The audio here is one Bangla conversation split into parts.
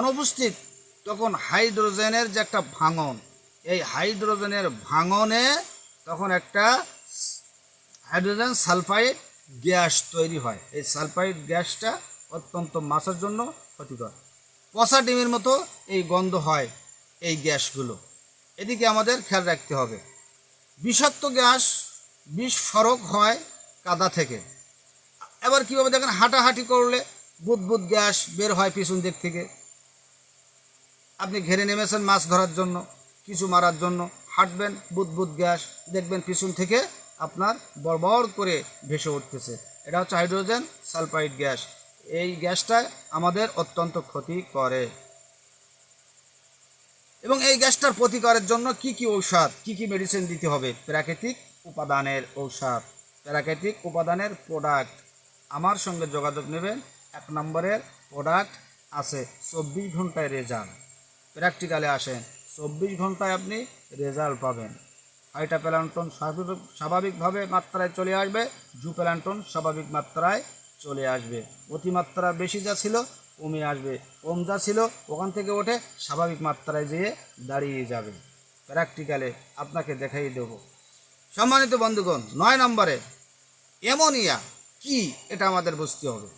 অনুপস্থিত তখন হাইড্রোজেনের যে একটা ভাঙন, এই হাইড্রোজেনের ভাঙনে তখন একটা হাইড্রোজেন সালফাইড গ্যাস তৈরি হয়। এই সালফাইড গ্যাসটা অত্যন্ত মাছের জন্য ক্ষতিকর। পচা ডিমের মতো এই গন্ধ হয় এই গ্যাসগুলো। এদিকে আমাদের খেয়াল রাখতে হবে। বিষাক্ত গ্যাস বিস্ফোরক হয় কাদা থেকে। এবার কীভাবে দেখেন হাঁটাহাঁটি করলে বুদবুদ গ্যাস বের হয় পিছন দিক থেকে। আপনি ঘেরে নেমেছেন মাছ ধরার জন্য, কিছু মারার জন্য। হাঁটবেন, বুদবুদ গ্যাস, দেখবেন পিছন থেকে আপনার বড় করে ভেসে উঠতেছে। এটা হচ্ছে হাইড্রোজেন সালফাইড গ্যাস। এই গ্যাসটা আমাদের অত্যন্ত ক্ষতি করে। এবং এই গ্যাসটার প্রতিকারের জন্য কি কি ঔষধ, কি কি মেডিসিন দিতে হবে? প্রাকৃতিক উপাদানের ঔষধ। প্রাকৃতিক উপাদানের প্রোডাক্ট আমার সঙ্গে যোগাযোগ নেবেন। এক নম্বরের প্রোডাক্ট আছে চব্বিশ ঘন্টায় রেজাল্ট প্র্যাকটিক্যালে আসেন। চব্বিশ ঘন্টায় আপনি রেজাল্ট পাবেন। হাইটা প্যালান্টন স্বাভাবিক, স্বাভাবিকভাবে মাত্রায় চলে আসবে। জু প্যালান্টন স্বাভাবিক মাত্রায় চলে আসবে। অতিমাত্রা বেশি যা ছিল, কমে আসবে। কম যা ছিল, ওখান থেকে ওঠে স্বাভাবিক মাত্রায় যেয়ে দাঁড়িয়ে যাবে। প্র্যাকটিক্যালে আপনাকে দেখাই দেব। সম্মানিত বন্ধুগণ, নয় নম্বরে, অ্যামোনিয়া কি? এটা আমাদের বুঝতে হবে।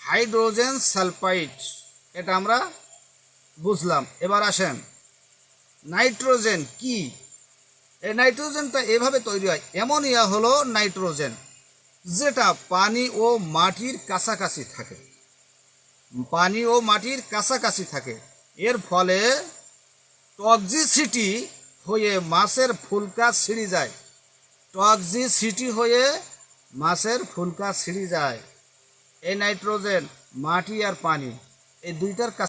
হাইড্রোজেন সালফাইড, এটা আমরা বুঝলাম। এবার আসেন। নাইট্রোজেন কি? এই নাইট্রোজেনটা এভাবে তৈরি হয় অ্যামোনিয়া হলো নাইট্রোজেন, যেটা পানি ও মাটির কাছাকাছি থাকে। পানি ও মাটির কাছাকাছি থাকে। এর ফলে টক্সিসিটি হয়ে মাছের ফুলকা ছিঁড়ে যায়। টক্সিসিটি হয়ে মাছের ফুলকা ছিঁড়ে যায়। এই নাইট্রোজেন, মাটি আর পানি, এই দুইটার কাছে